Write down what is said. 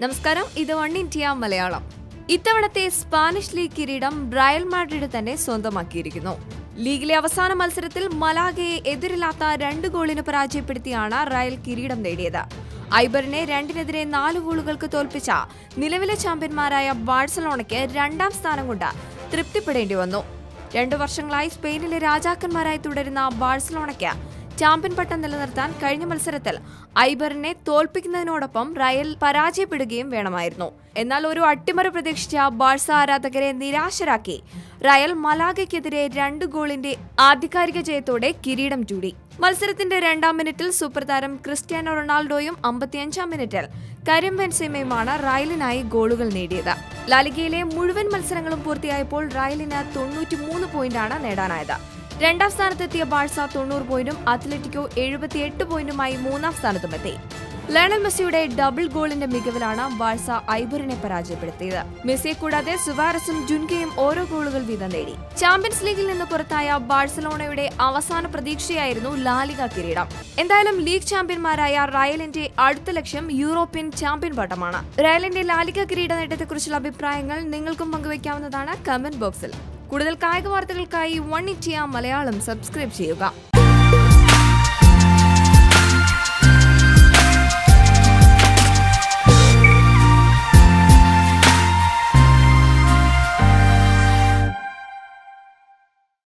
നമസ്കാരം. ഇത് one India Malayalam. ഇത്തവണത്തെ സ്പാനിഷ് ലീഗ് കിരീടം റയൽ മാഡ്രിഡ് തന്നെ സ്വന്തമാക്കിയിരിക്കുന്നു. ലീഗിലെ അവസാന മത്സരത്തിൽ മലാഗയെ എതിരില്ലാത്ത രണ്ട് ഗോളിന് പരാജയപ്പെടുത്തിയാണ് റയൽ കിരീടം നേടിയത്. ഐബറിനെ രണ്ടിനെതിരെ നാല് ഗോളുകൾക്ക് തോൽപ്പിച്ച നിലവിലെ ചാമ്പ്യന്മാരായ ബാഴ്സലോണയ്ക്ക് രണ്ടാം സ്ഥാനം കൊണ്ട് തൃപ്തിപ്പെടേണ്ടി വന്നു. രണ്ടു വർഷങ്ങളായി സ്പെയിനിലെ രാജാക്കന്മാരായി തുടരുന്ന ബാഴ്സലോണയ്ക്ക് ചാമ്പ്യൻ പട്ടം നിലനിർത്താൻ കഴിഞ്ഞ മത്സരത്തിൽ ഐബറിനെ തോൽപ്പിക്കുന്നതിനോടൊപ്പം റയൽ പരാജയപ്പെടുകയും വേണമായിരുന്നു. എന്നാൽ ഒരു അട്ടിമറി പ്രതീക്ഷിച്ച ബാഴ്സ ആരാധകരെ നിരാശരാക്കി. റയൽ മലാഗയ്ക്കെതിരെ രണ്ട് ഗോളിന്റെ ആധികാരിക ജയത്തോടെ കിരീടം ചൂടി. മത്സരത്തിന്റെ രണ്ടാം മിനിറ്റിൽ സൂപ്പർ താരം ക്രിസ്ത്യാനോ റൊണാൾഡോയും അമ്പത്തിയഞ്ചാം മിനിറ്റിൽ കരിം ബെൻസെമയുമാണ് റയലിനായി ഗോളുകൾ നേടിയത്. ലാലിഗയിലെ മുഴുവൻ മത്സരങ്ങളും പൂർത്തിയായപ്പോൾ റയലിന് തൊണ്ണൂറ്റിമൂന്ന് പോയിന്റാണ് നേടാനായത്. രണ്ടാം സ്ഥാനത്തെത്തിയ ബാഴ്സ തൊണ്ണൂറ് പോയിന്റും അത്ലറ്റിക്കോ എഴുപത്തിയെട്ട് പോയിന്റുമായി മൂന്നാം സ്ഥാനത്തുമെത്തി. ലയണൽ മെസ്സിയുടെ ഡബിൾ ഗോളിന്റെ മികവിലാണ് ബാഴ്സ ഐബറിനെ പരാജയപ്പെടുത്തിയത്. മെസ്സിയെ കൂടാതെ സുവാരസും ജുൻകയും ഓരോ ഗോളുകൾ വീതം നേടി. ചാമ്പ്യൻസ് ലീഗിൽ നിന്ന് പുറത്തായ ബാഴ്സലോണയുടെ അവസാന പ്രതീക്ഷയായിരുന്നു ലാലിക കിരീടം. എന്തായാലും ലീഗ് ചാമ്പ്യന്മാരായ റയലിന്റെ അടുത്ത ലക്ഷ്യം യൂറോപ്യൻ ചാമ്പ്യൻ പട്ടമാണ്. റയലിന്റെ ലാലിക കിരീട നേട്ടത്തെക്കുറിച്ചുള്ള അഭിപ്രായങ്ങൾ നിങ്ങൾക്കും പങ്കുവയ്ക്കാവുന്നതാണ് കമന്റ് ബോക്സിൽ. കൂടുതൽ കായിക വാർത്തകൾക്കായി വൺ ഇന്ത്യ മലയാളം സബ്സ്ക്രൈബ് ചെയ്യുക.